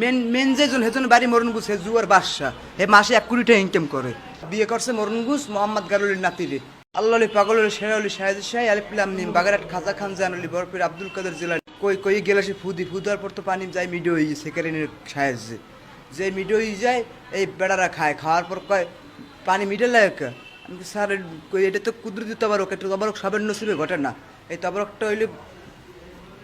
Main main যে জন হেজন বাড়ি মরণগুস হে জুয়ার বাদশা হে মাসে এক কোটি ইনকাম করে। বিয়ে করছে মরণগুস মোহাম্মদ গারুলির নাতিরে। আল্লাহ পাগল শেরাউলি শাহেদ শাহ আলিফুল্লাহ নিম বাগারাট খাজা খান জানুলি বরফির, আব্দুল কাদের জেলা কই কই গেলে ফুদি, ফুদার পর তো পানি যায় মিডিও হয়ে সেকেন্ডের সাহায্যে যে। মিডিও হয়ে যায়, এই বেড়ারা খায়, খাওয়ার পর কয়, পানি মিডে লাগে আমি স্যার কই, এটা তো কুদরতি তবারক, এটা তবারক সবের নসিবে ঘটে না। এই তবারকটা হইলে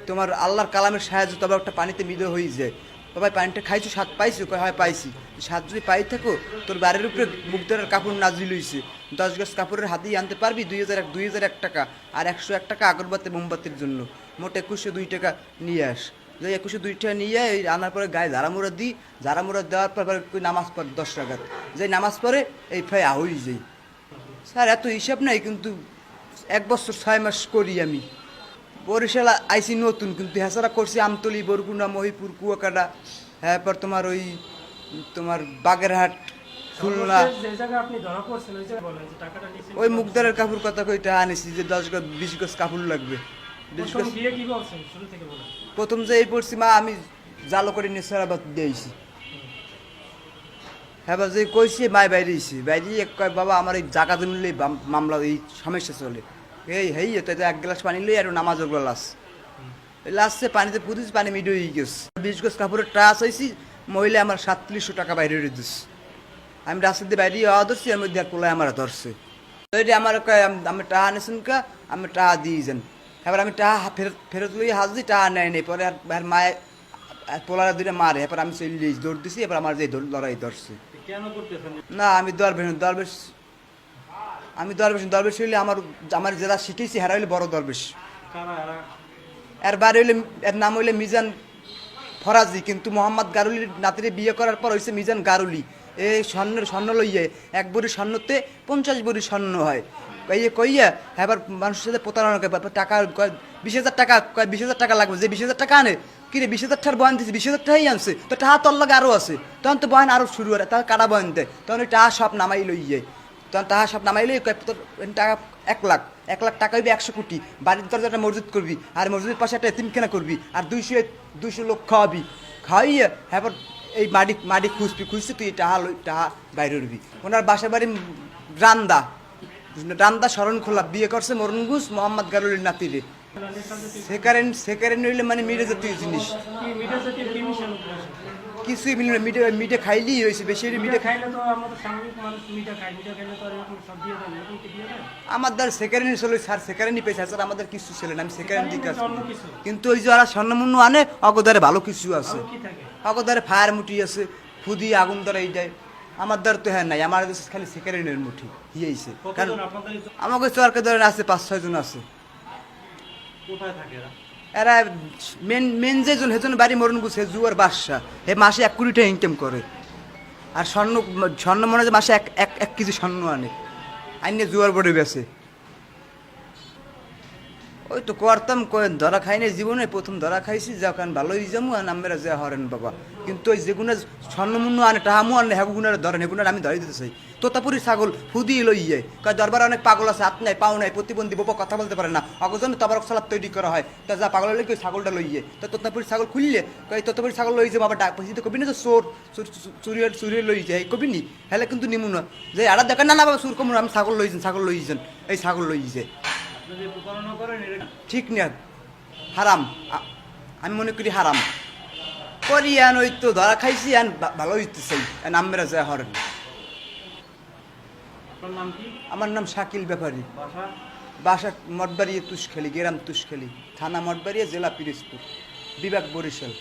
তোমার আল্লাহর কালামের সাহায্য তবে একটা পানিতে মিলে হয়ে যায়। বাবা পানিটা খাইছো, স্বাদ পাইছো? কয়, হয়, পাইছি। স্বাদ যদি পাই থাকো, তোর বাড়ির উপরে মুগদারের কাপড় নাজিল হইছে। দশ গাছ কাপড়ের হাতেই আনতে পারবি? দুই হাজার এক, দুই হাজার এক টাকা। আর একশো এক টাকা আগরবাতি, মোমবাতির জন্য। মোট একুশশো দুই টাকা নিয়ে আস। যে একুশে দুই টাকা নিয়ে আনার পরে গায়ে ঝাড়ামুড়া দিই ঝাড়ামুড়া দেওয়ার পর নামাজ পড়, দশ টাকা যে নামাজ পড়ে, এই ফাই আহই যাই স্যার, এত হিসাব নাই, কিন্তু এক বছর ছয় মাস করি আমি। বরিশাল আইসি নতুন কিন্তু হেসারা করছি আমতলি বরগুনা মহিপুর কুয়াকাটা হ্যাঁ পর তোমার ওই তোমার বাগেরহাট খুলনা। ওই মুগদারের কাপড় কথা কইটা আনিছি যে দশ গজ বিশ গজ কাপড় লাগবে। প্রথম যে এই পড়ছি মা আমি জালো করে নেশারাবাদ দিয়েছি হ্যাঁ যে কইছি মায় বাইরেছি বাইরে এক কয় বাবা আমার এই জায়গা জমিলে মামলা এই সমস্যা চলে। এই হেই তো এক গ্লাস পানি লই আর নামাজ ওগুলো লাস এই লাস্টে পানিতে পুদিস পানি মিডিয়ে গেছে। বিশ গজ কাপড়ের ট্রাস হয়েছি মহিলা আমার সাতত্রিশশো টাকা বাইরে দিস আমি রাস্তা দিয়ে বাইরে আওয়া ধরছি এর মধ্যে আর পোলায় আমার ধরছে। এটা আমার কয় আমি টাহা নেছেন কা আমি টাহা দিয়ে যান। এবার আমি টাহা ফেরত ফেরত লই হাজ দিই টাহা নেয় নেই। পরে আর আর মায়ে আর পোলারা দুটো মারে। এবার আমি চলে দিয়েছি দৌড় দিছি এবার আমার যে লড়াই ধরছে। কেন করতেছেন? না আমি দরবেশ না, দরবেশ আমি দরবেশ দরবেশ হইলে আমার আমার যারা শিখেছি হেরা হইলে বড় দরবেশ। এর? বাড়ি হইলে এর নাম হইলে মিজান ফরাজি কিন্তু মোহাম্মদ গারুলির নাতিরে বিয়ে করার পর হইছে মিজান গারুলি। এই স্বর্ণের স্বর্ণ লইয়ে এক বড়ি স্বর্ণতে পঞ্চাশ বড়ি স্বর্ণ হয়। কইয়ে কইয়া এবার মানুষের সাথে প্রতারণা করে টাকা বিশ হাজার টাকা কয় বিশ হাজার টাকা লাগবে যে বিশ হাজার টাকা আনে কিরে বিশ হাজার টাকার বয়ান দিচ্ছে বিশ হাজার টাকাই আনছে তো টাকা তোর লাগে আরও আছে। তখন তো বয়ান আরও শুরু হয় তার কাটা বয়ান দেয়? তখন ওই টাকা সব নামাই লইয়ে। তখন তাহা সব নামাইলে কয়, তোর টাকা এক লাখ এক লাখ টাকা হইবে একশো কোটি। বাড়ির দরজা একটা মসজিদ করবি, আর মসজিদের পাশে একটা এতিমখানা করবি, আর দুইশো দুইশো লোক খাওয়াবি। খাওয়াইয়া হ্যাঁ এই মাটি মাটি খুঁজবি খুঁজছি তুই টাহা টাহা বাইরে উঠবি। ওনার বাসা বাড়ি রান্দা রান্দা শরণ খোলা বিয়ে করছে মরণগুস মোহাম্মদ গারুলির নাতিরে। হইলে মানে জাতীয় জিনিস। কিছুই মিলে মিটে মিটে খাইলেই হয়েছে বেশি আমরা মিঠা খাইলে তো দ্বার সেকারেন্ট ছিল স্যার পেয়েছে স্যার আমাদের কিছু ছিল না আমি দিকে আসি। কিন্তু ওই যে ওরা স্বর্ণমূন্য আনে অগদারে ভালো কিছু আছে। অগদারে ফায়ার মুটি আছে ফুদি আগুন দ্বারা এইটাই। আমার দ্বার তো হ্যাঁ নাই আমার দেশে খালি সেকারেন্টের মুঠি হিয়েছে কারণ আমাকে চরকে ধরেন আছে পাঁচ ছয় জন আছে। কোথায় থাকে এরা? এরা মেন মেন যে জন হেজন বাড়ি মরণ গুছ জুয়ার বাদশা হে মাসে এক কোটি টাকা ইনকাম করে। আর স্বর্ণ স্বর্ণ মনে হয় মাসে এক এক এক কেজি স্বর্ণ আনে। আইনে জুয়ার বড়ে বেছে ওই তো করতাম ধরা খাইনি জীবনে প্রথম ধরা খাইছি যখন ভালোই যামু আর আমরা যা হরেন বাবা। কিন্তু ওই যেগুলো স্বর্ণমূন্য আনে টাহামু আনে হেগুনার ধরেন হেগুনার আমি ধরে দিতে চাই। তোতাপুরি ছাগল ফুদি লই যায়। কয় দরবারে অনেক পাগল আছে হাত নাই পাও নাই প্রতিবন্ধী বাবা কথা বলতে পারে না। অগজন তবরক সালাদ তৈরি করা হয়। তা যা পাগল হলে ছাগলটা যায়? তো তোতাপুরি ছাগল খুললে কই তোতাপুরি ছাগল লই যে বাবা ডাক পয়সা তো কবি না তো চোর চুরিয়ে চুরিয়ে লই যায় কবি নি হেলে কিন্তু নিমু না। যে আড়া দেখেন না না বাবা চুর কমু না, আমি ছাগল লইছেন ছাগল লইছেন এই ছাগল লই যায়। ঠিক না হারাম। আমি মনে করি হারাম। করি আন ওই তো ধরা খাইছি আন ভালো হইতে চাই আন আমরা যা হরেন। নাম আমার নাম শাকিল ব্যাপারী। বাসা? মঠবাড়িয়ে তুষখালি গেরাম তুষখালি থানা মঠবাড়িয়া জেলা পিরিজপুর বিভাগ বরিশাল।